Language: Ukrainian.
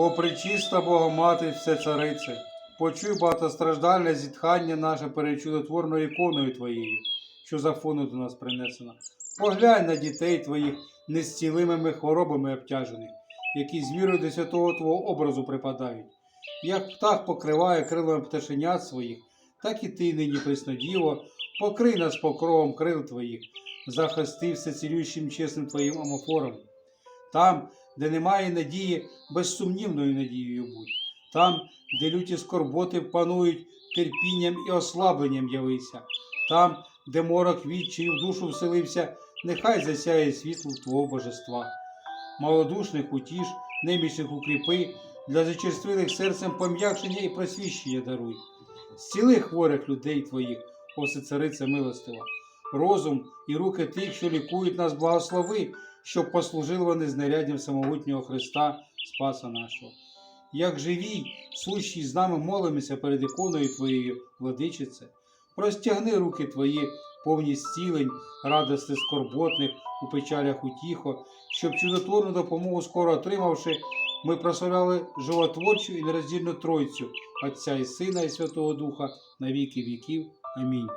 О, пречиста Богомати, все царице, почуй багатостраждальне зітхання наше перед чудотворною іконою Твоєю, що за фону до нас принесена. Поглянь на дітей Твоїх незцілимими хворобами обтяжених, які з вірою до святого Твого образу припадають. Як птах покриває крилами пташенят своїх, так і ти нині, Преснодіво, покрий нас покровом крил Твоїх, захисти всецілющим чесним Твоїм амофором. Там, де немає надії, безсумнівною надією будь. Там, де люті скорботи панують терпінням і ослабленням явися. Там, де морок відчаю в душу вселився, нехай засяє світло Твого божества. Малодушних утіш, немічних укріпи, для зачерствілих серцем пом'якшення і просвіщення даруй. Зціли хворих людей Твоїх, о царице милостива, розум і руки тих, що лікують нас, благослови, щоб послужили вони знаряддям самогутнього Христа, Спаса нашого. Як живі, сущі з нами молимося перед іконою Твоєю, владичице, простягни руки Твої, повні зцілень, радости скорботних, у печалях утіхо, щоб чудотворну допомогу скоро отримавши, ми прославляли животворчу і нероздільну Тройцю, Отця і Сина і Святого Духа на віки віків. Амінь.